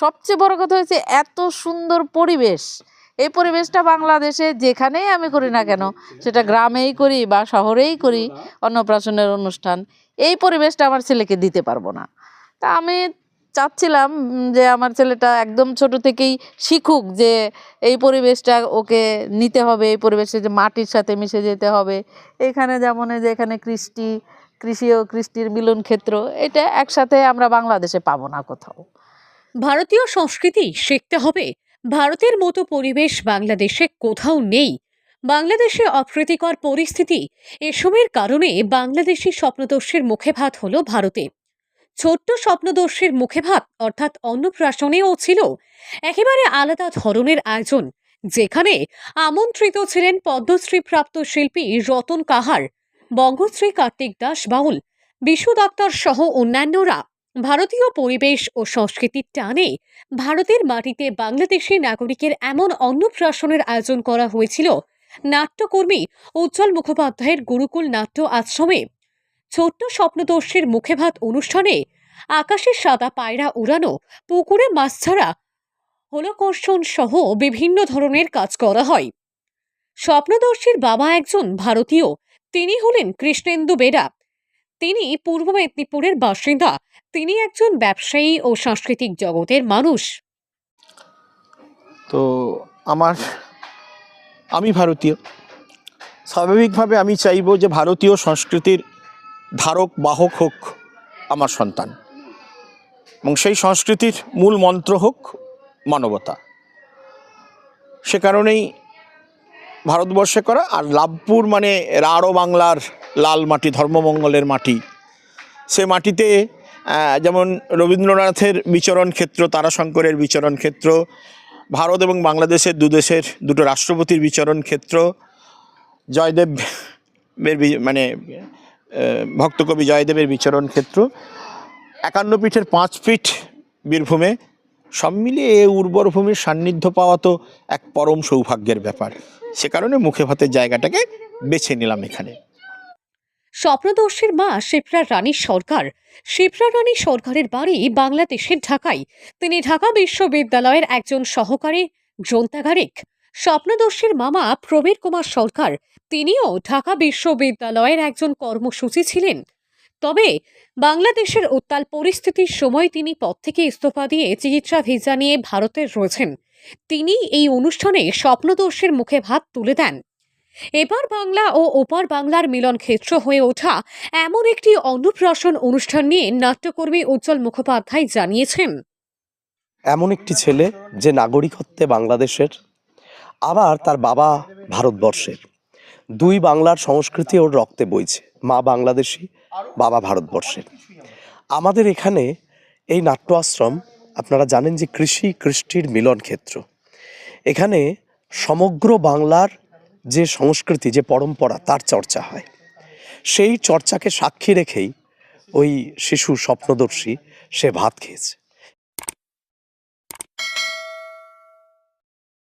সবচেয়ে বড় কথা হয়েছে এত সুন্দর পরিবেশ। এই পরিবেশটা বাংলাদেশে যেখানেই আমি করি না কেন, সেটা গ্রামেই করি বা শহরেই করি, অন্নপ্রাশনের অনুষ্ঠান, এই পরিবেশটা আমার ছেলেকে দিতে পারব না। তা আমি চাচ্ছিলাম যে আমার ছেলেটা একদম ছোট থেকেই শিখুক যে এই পরিবেশটা ওকে নিতে হবে, এই পরিবেশে যে মাটির সাথে মিশে যেতে হবে, এখানে যেমন যে এখানে কৃষ্টি কৃষি ও কৃষ্টির মিলন ক্ষেত্র এটা একসাথে আমরা বাংলাদেশে পাবো না কোথাও। ভারতীয় সংস্কৃতি শিখতে হবে। ভারতের মতো পরিবেশ বাংলাদেশে কোথাও নেই। বাংলাদেশে অপ্রীতিকর পরিস্থিতি, এসবের কারণে বাংলাদেশি স্বপ্নদর্শীর মুখে ভাত হলো ভারতে। ছোট্ট স্বপ্নদর্শীর মুখে ভাত অর্থাৎ অন্নপ্রাশনেও ছিল, একেবারে আলাদা ধরনের আয়োজন, যেখানে আমন্ত্রিত ছিলেন পদ্মশ্রীপ্রাপ্ত শিল্পী রতন কাহার, বঙ্গশ্রী কার্তিক দাস বাউল, বিশু ডাক্তার সহ অন্যান্যরা। ভারতীয় পরিবেশ ও সংস্কৃতির টানে ভারতের মাটিতে বাংলাদেশি নাগরিকের এমন অন্নপ্রাশনের আয়োজন করা হয়েছিল। নাট্যকর্মী উজ্জ্বল মুখোপাধ্যায়ের গুরুকুল নাট্য আশ্রমে ছোট্ট স্বপ্নদর্শীর মুখে ভাত অনুষ্ঠানে আকাশে সাদা পায়রা উড়ানো, পুকুরে মাছ ছাড়া হলকর্ষণ সহ বিভিন্ন ধরনের কাজ করা হয়। স্বপ্নদর্শীর বাবা একজন ভারতীয়, তিনি হলেন কৃষ্ণেন্দু বেরা তিনি পূর্ব মেদিনীপুরের বাসিন্দা তিনি একজন ব্যবসায়ী ও সাংস্কৃতিক জগতের মানুষ। তো আমার, আমি ভারতীয়। স্বাভাবিকভাবে আমি চাইব যে ভারতীয় সংস্কৃতির ধারক, বাহক হোক আমার সন্তান। এবং সেই সংস্কৃতির মূল মন্ত্র হোক মানবতা। সে কারণেই ভারতবর্ষে করা আর লাভপুর মানে রাঢ় বাংলার লাল মাটি, ধর্মমঙ্গলের মাটি, সে মাটিতে যেমন রবীন্দ্রনাথের বিচরণ ক্ষেত্র, তারাশঙ্করের বিচরণ ক্ষেত্র, ভারত এবং বাংলাদেশের দু দেশের দুটো রাষ্ট্রপতির বিচরণ ক্ষেত্র জয়দেবের মানে ভক্তকবি জয়দেবের বিচরণ ক্ষেত্র, একান্ন পীঠের পাঁচ পীঠ বীরভূমে, সব মিলিয়ে এ উর্বর ভূমির সান্নিধ্য পাওয়া তো এক পরম সৌভাগ্যের ব্যাপার। সে কারণে মুখে ভাতের জায়গাটাকে বেছে নিলাম এখানে। স্বপ্নদর্শীর মা শিপ্রা রানী সরকার। শিপ্রা রানী সরকারের বাড়ি বাংলাদেশের ঢাকায়। তিনি ঢাকা বিশ্ববিদ্যালয়ের একজন সহকারী গ্রন্থাগারিক। স্বপ্নদর্শীর মামা প্রবীর কুমার সরকার, তিনিও ঢাকা বিশ্ববিদ্যালয়ের একজন কর্মসূচি ছিলেন। তবে বাংলাদেশের উত্তাল পরিস্থিতির সময় তিনি পদ থেকে ইস্তফা দিয়ে চিকিৎসা ভিসা নিয়ে ভারতে রয়েছেন। তিনি এই অনুষ্ঠানে স্বপ্নদর্শীর মুখে ভাত তুলে দেন। এবার বাংলা ও ওপার বাংলার মিলন ক্ষেত্র হয়ে ওঠা এমন একটি অন্নপ্রাশন অনুষ্ঠান নিয়ে নাট্যকর্মী উজ্জ্বল মুখোপাধ্যায় জানিয়েছেন। এমন একটি ছেলে যে নাগরিকত্বে বাংলাদেশের, আবার তার বাবা ভারতবর্ষের। দুই বাংলার সংস্কৃতি ওর রক্তে বইছে, মা বাংলাদেশি, বাবা ভারতবর্ষের। আমাদের এখানে এই নাট্য আশ্রম আপনারা জানেন যে কৃষি কৃষ্টির মিলন ক্ষেত্র এখানে সমগ্র বাংলার যে সংস্কৃতি, যে পরম্পরা তার চর্চা হয়। সেই চর্চাকে সাক্ষী রেখেই ওই শিশু স্বপ্নদর্শী সে ভাত খেয়েছে।